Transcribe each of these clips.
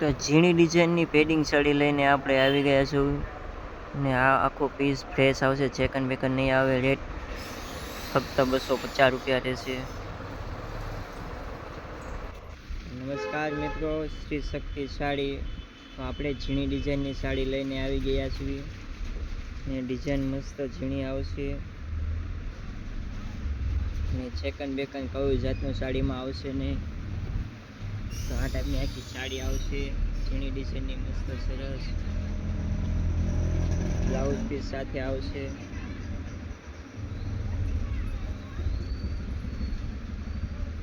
તો ઝીણી ડિઝાઇનની પેડિંગ સાડી લઈને આપણે આવી ગયા છું. ને આ આખો પીસ ફ્રેશ આવશે. ચેકન બેકન નહીં આવે. રેટ ફક્ત બસો પચાસ રૂપિયા રહેશે. નમસ્કાર મિત્રો. શ્રી શક્તિ સાડી. તો આપણે ઝીણી ડિઝાઇનની સાડી લઈને આવી ગયા છીએ. ને ડિઝાઇન મસ્ત ઝીણી આવશે. ને ચેકન બેકન કયું જાતનું સાડીમાં આવશે નહીં. તો આ ટાઈપની આખી સાડી આવશે, ઝીણી ડિઝાઇનની મસ્ત સરસ. બ્લાઉઝ પીસ સાથે આવશે.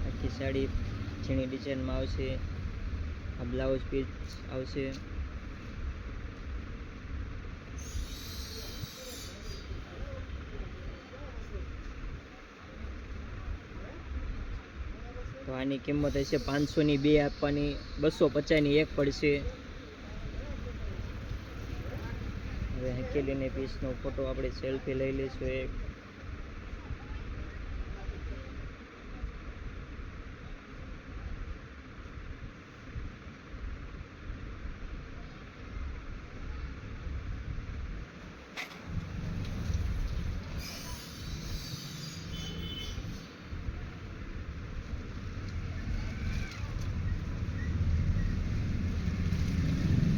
આખી સાડી ઝીણી ડિઝાઇનમાં આવશે. આ બ્લાઉઝ પીસ આવશે. તો આની કિંમત હશે પાંચસોની બે આપવાની બસો પચાસની એક પડશે. હવે હકેલીને પીસનો ફોટો આપણે સેલ્ફી લઈ લઈશું એક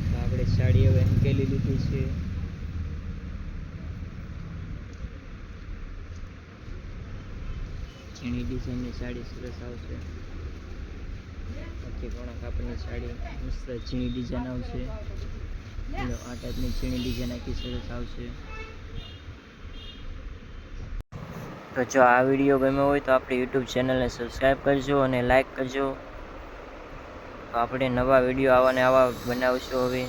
તો આપણે હકેલી લીધી છે. ઝીણી ડિઝાઇનની સાડી સરસ આવશે. પછી ઘણા કાપડની સાડી મસ્ત ઝીણી ડિઝાઇન આવશે. આ ટાઈપની ઝીણી ડિઝાઇન આખી સરસ આવશે. તો જો આ વીડિયો ગમ્યો હોય તો આપણી યુટ્યુબ ચેનલને સબસ્ક્રાઈબ કરજો અને લાઈક કરજો. તો આપણે નવા વીડિયો આવા ને આવા બનાવશું હવે.